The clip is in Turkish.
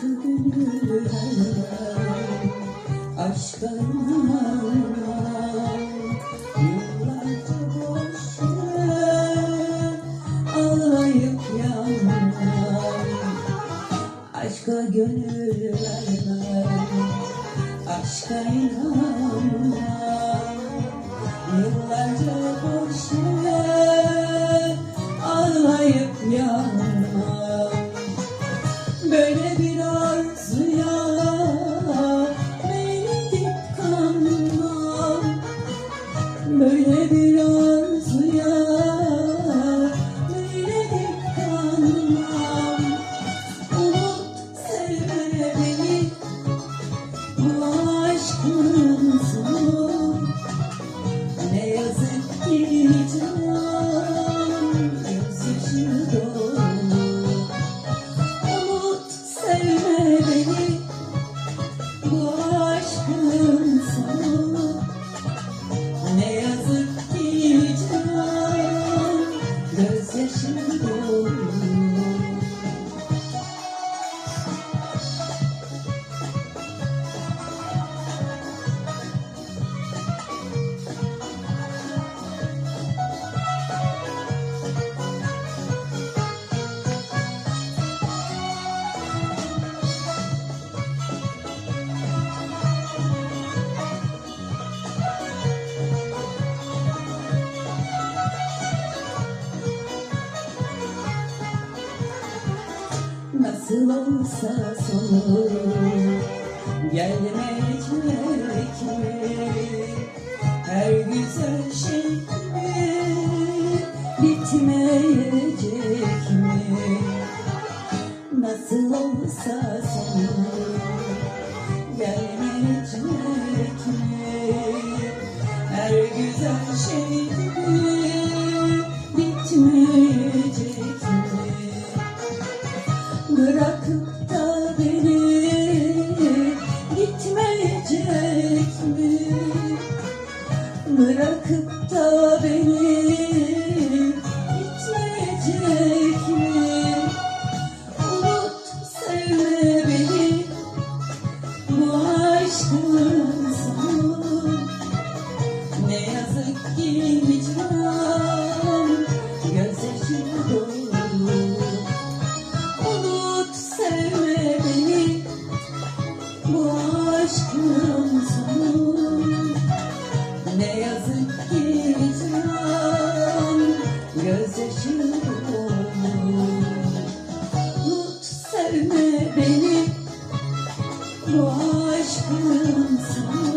gönül vermem Aşka inanmam Yıllarca boş yere Ağlayıp yanmam Aşka gönül vermem Aşka inanmam yazık Nasıl olsa sonu gelmeyecek mi? Her güzel şey mi bitmeyecek mi? Nasıl olsa sonu gelmeyecek mi? Her güzel şey mi Bırakıp da beni gitmeyecek mi? Bırakıp da beni gitmeyecek mi? Unut beni bu aşkın beni bu aşkın sana.